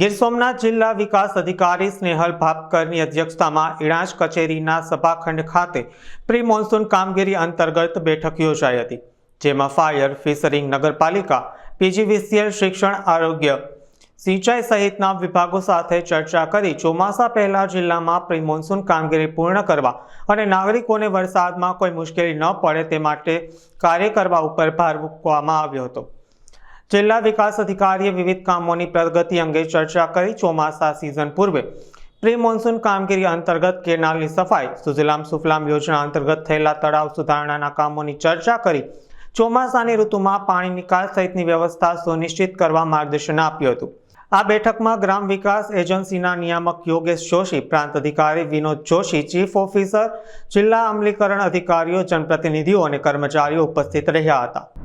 ગીર સોમનાથ જિલ્લા વિકાસ અધિકારી સ્નેહલ ભાપકરની અધ્યક્ષતામાં ઇણાજ કચેરીના સભાખંડ ખાતે પ્રી મોન્સૂન કામગીરી અંતર્ગત બેઠક યોજાઈ હતી, જેમાં ફાયર, ફિશરિંગ નગરપાલિકા, પીજીવીસીએલ, શિક્ષણ, આરોગ્ય, સિંચાઈ સહિતના વિભાગો સાથે ચર્ચા કરી ચોમાસા પહેલા જિલ્લામાં પ્રી મોન્સૂન કામગીરી પૂર્ણ કરવા અને નાગરિકોને વરસાદમાં કોઈ મુશ્કેલી ન પડે તે માટે કાર્ય કરવા ઉપર ભાર મૂકવામાં આવ્યો હતો. જિલ્લા વિકાસ અધિકારીએ વિવિધ કામોની પ્રગતિ અંગે ચર્ચા કરી ચોમાસા સિઝન પૂર્વે. પ્રી મોન્સૂન કામગીરી અંતર્ગત કેનાલની સફાઈ, સુજલામ સુફલામ યોજના અંતર્ગત થયેલા તળાવ સુધારણાના કામોની ચર્ચા કરી. ચોમાસાની ઋતુમાં પાણી નિકાલ સહિતની વ્યવસ્થા સુનિશ્ચિત કરવા માર્ગદર્શન આપ્યું હતું. આ બેઠકમાં ગ્રામ વિકાસ એજન્સીના નિયામક યોગેશ જોશી, પ્રાંત અધિકારી વિનોદ જોશી, ચીફ ઓફિસર, જિલ્લા અમલીકરણ અધિકારીઓ, જનપ્રતિનિધિઓ અને કર્મચારીઓ ઉપસ્થિત રહ્યા હતા.